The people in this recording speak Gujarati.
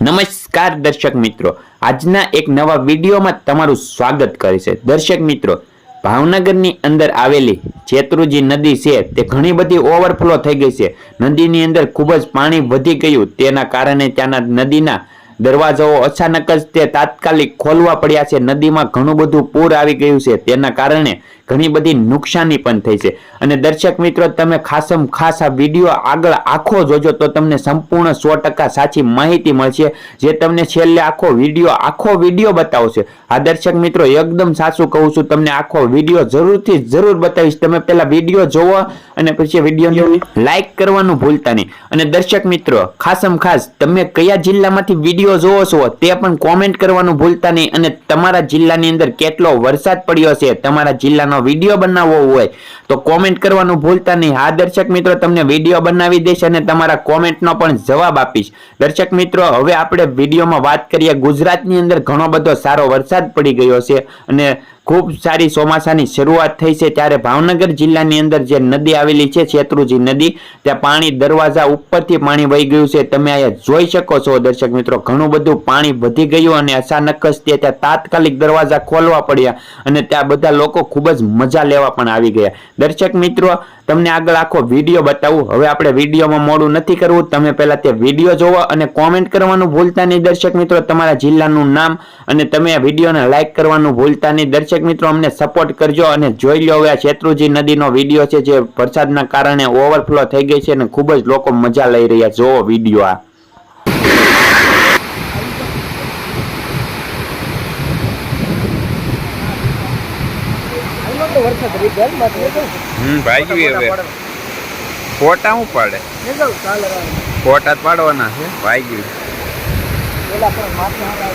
નમસ્કાર દર્શક મિત્રો. આજના એક નવા વિડીયોમાં તમારું સ્વાગત કરે છે. દર્શક મિત્રો, ભાવનગરની અંદર આવેલી જેતરુજી નદી છે, તે ઘણી બધી ઓવરફ્લો થઈ ગઈ છે. નદીની અંદર ખૂબ જ પાણી વધી ગયું. તેના કારણે ત્યાંના નદીના દરવાજાઓ અચાનક જ તે તાત્કાલિક ખોલવા પડ્યા છે. નદીમાં ઘણું બધું પૂર આવી ગયું છે. તેના કારણે ઘણી બધી નુકસાની પણ થઈ છે. અને દર્શક મિત્રો તમે ખાસમ ખાસ આ વીડિયો આગળ આખો જોજો તો તમને સંપૂર્ણ સો ટકા સાચી માહિતી મળશે. જે તમને છેલ્લે આખો વીડિયો આખો વીડિયો બતાવશે. આ દર્શક મિત્રો એકદમ સાચું કહું છું તમને આખો વીડિયો જરૂરથી જરૂર બતાવીશ. તમે પહેલા વીડિયો જોવો અને પછી વીડિયો લાઈક કરવાનું ભૂલતા નહીં. અને દર્શક મિત્રો ખાસમ ખાસ તમે કયા જિલ્લામાંથી વીડિયો જોવો છો, તે પણ કોમેન્ટ કરવાનું ભૂલતા નહીં અને તમારા જિલ્લાની અંદર કેટલો વરસાદ પડ્યો છે, તમારા જિલ્લાનો વીડિયો બનાવવો હોય તો કોમેન્ટ કરવાનું ભૂલતા નહીં. હા, દર્શક મિત્રો, તમને વીડિયો બનાવી દઈશ અને તમારા કોમેન્ટનો પણ જવાબ આપીશ. દર્શક મિત્રો, હવે આપણે વિડીયોમાં વાત કરીએ. ગુજરાતની અંદર ઘણો બધો સારો વરસાદ પડી ગયો છે અને ખૂબ સારી ચોમાસાની શરૂઆત થઈ છે ત્યારે ભાવનગર જિલ્લાની અંદર જે નદી આવેલી છે, શેત્રુજી નદી, ત્યાં પાણી દરવાજા ઉપરથી પાણી વહી ગયું છે. તમે અહીંયા જોઈ શકો છો દર્શક મિત્રો, ઘણું બધું પાણી વધી ગયું અને અચાનક જ ત્યાં તાત્કાલિક દરવાજા ખોલવા પડ્યા અને ત્યાં બધા લોકો ખૂબ જ મજા લેવા પણ આવી ગયા. દર્શક મિત્રો તમને આગળ આખો વીડિયો બતાવું. હવે આપણે વિડીયોમાં મોડું નથી કરવું. તમે પહેલા તે વીડિયો જોવો અને કોમેન્ટ કરવાનું ભૂલતા નહીં દર્શક મિત્રો. તમારા જિલ્લાનું નામ અને તમે વિડીયોને લાઈક કરવાનું ભૂલતા નહીં. દર્શક મિત્રો, અમને સપોર્ટ કરજો અને જોઈ લો હવે આ શેત્રુજી નદીનો વીડિયો છે જે વરસાદના કારણે ઓવરફ્લો થઈ ગઈ છે અને ખૂબ જ લોકો મજા લઈ રહ્યા જોવો વીડિયો આ. વરસાદ હમ હવે. ફોટા હું પાડે. ફોટા પાડવાના છે ભાગ્યું પેલા પણ માથે આવે.